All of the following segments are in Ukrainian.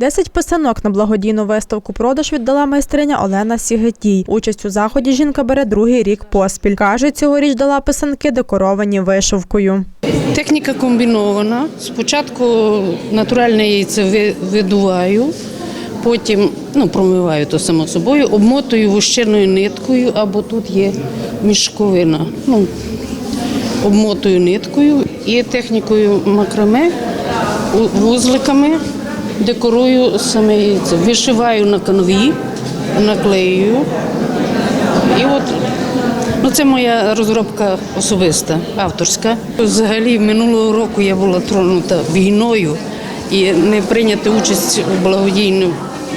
Десять писанок на благодійну виставку продаж віддала майстриня Олена Сігетій. Участь у заході жінка бере другий рік поспіль. Каже, цьогоріч дала писанки декоровані вишивкою. Техніка комбінована. Спочатку натуральне яйце видуваю, потім ну, промиваю то само собою, обмотую вущеною ниткою, або тут є мішковина. Ну, обмотую ниткою і технікою макраме, вузликами декорую саме яйце. Вишиваю на канві, наклею. І от ну, це моя розробка особиста, авторська. Взагалі минулого року я була тронута війною і не прийняти участь у благодійній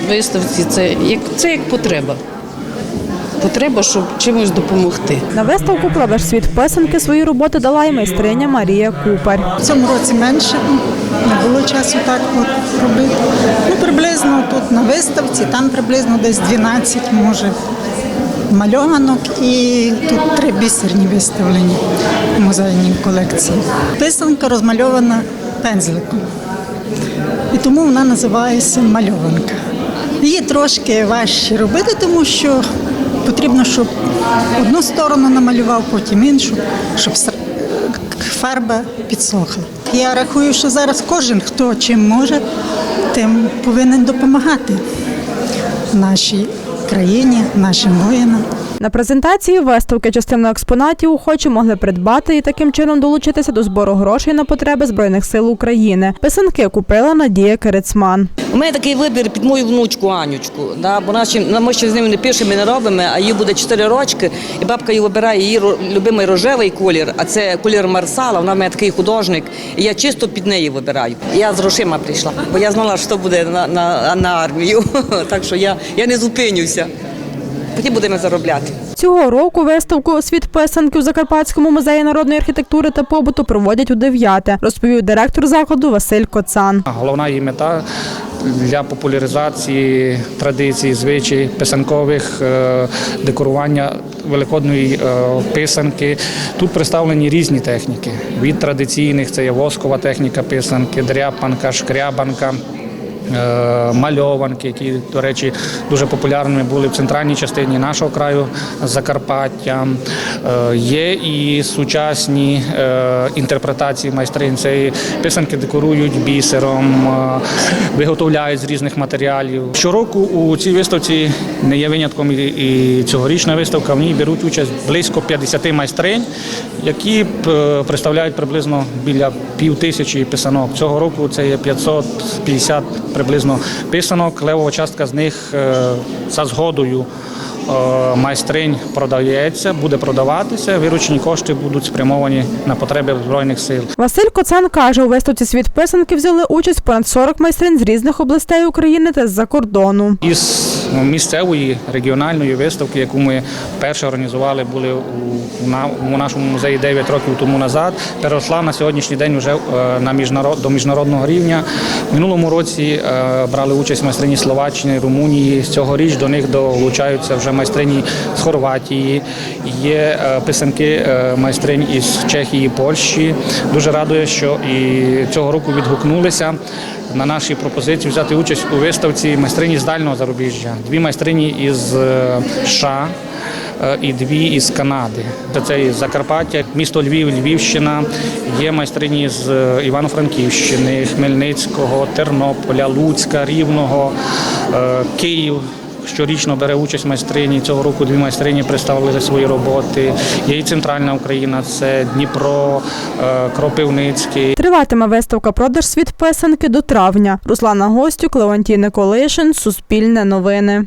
виставці це як, це як потреба. Потреба, щоб чимось допомогти. На виставку продаж світ писанки свої роботи дала й майстриня Марія Купар. В цьому році менше не було часу так от робити. Ну, приблизно тут на виставці, там приблизно десь 12, може, мальованок і тут три бісерні виставлені в музейній колекції. Писанка розмальована пензликом. І тому вона називається мальованка. Її трошки важче робити, тому що потрібно, щоб одну сторону намалював, потім іншу, щоб фарба підсохла. Я рахую, що зараз кожен, хто чим може, тим повинен допомагати нашій країні, нашим воїнам. На презентації виставки частину експонатів охочі могли придбати і таким чином долучитися до збору грошей на потреби Збройних сил України. Писанки купила Надія Керецман. У мене такий вибір під мою внучку Анючку. Да, бо наші, ну, ми ще з ними не пишемо і не робимо, а їй буде 4 рочки, і бабка її вибирає її любимий рожевий колір, а це колір Марсала. Вона в мене такий художник. І я чисто під неї вибираю. Я з грошима прийшла, бо я знала, що буде на, на, на армію. Так що я, я не зупинюся. Потім будемо заробляти. Цього року виставку Світ писанки у Закарпатському музеї народної архітектури та побуту проводять у дев'яте, розповів директор закладу Василь Коцан. Головна її мета для популяризації традицій, звичай писанкових, е, декорування великодної е, писанки. Тут представлені різні техніки. Від традиційних це є воскова техніка писанки, дряпанка, шкрябанка. Е, Мальованки, які, до речі, дуже популярними були в центральній частині нашого краю Закарпаття. Е, Є і сучасні е, інтерпретації майстрин. Це писанки декорують бісером, виготовляють з різних матеріалів. Щороку у цій виставці не є винятком і- цьогорічна виставка. В ній беруть участь близько 50 майстринь, які представляють приблизно біля пів тисячі писанок. Цього року це є 550 приблизно писанок. Левова частка з них е, за згодою е, майстринь продається, буде продаватися. Виручені кошти будуть спрямовані на потреби Збройних сил. Василь Коцан каже, у виставці Світ писанки взяли участь понад 40 майстрин з різних областей України та з-за кордону. Із місцевої регіональної виставки, яку ми перше організували, були у, у на- у нашому музеї 9 років тому назад, переросла на сьогоднішній день вже е, на міжнарод, до міжнародного рівня. Минулому році е, брали участь майстрині Словаччини, Румунії. З цього річ до них долучаються вже майстрині з Хорватії. Є е, писанки майстринь із Чехії, Польщі. Дуже радує, що і цього року відгукнулися на наші пропозиції взяти участь у виставці майстрині з дальнього зарубіжжя. Дві майстрині із е, США е, і дві із Канади. Це- із Закарпаття, місто Львів, Львівщина. Є майстрині з е, Івано-Франківщини, Хмельницького, Тернополя, Луцька, Рівного, Київ. Щорічно бере участь майстрині. Цього року дві майстрині представили свої роботи. Є і центральна Україна, це Дніпро, е, Кропивницький. Триватиме виставка продаж світ писанки до травня. Руслана Гостюк, Леонтій Николишин, Суспільне новини.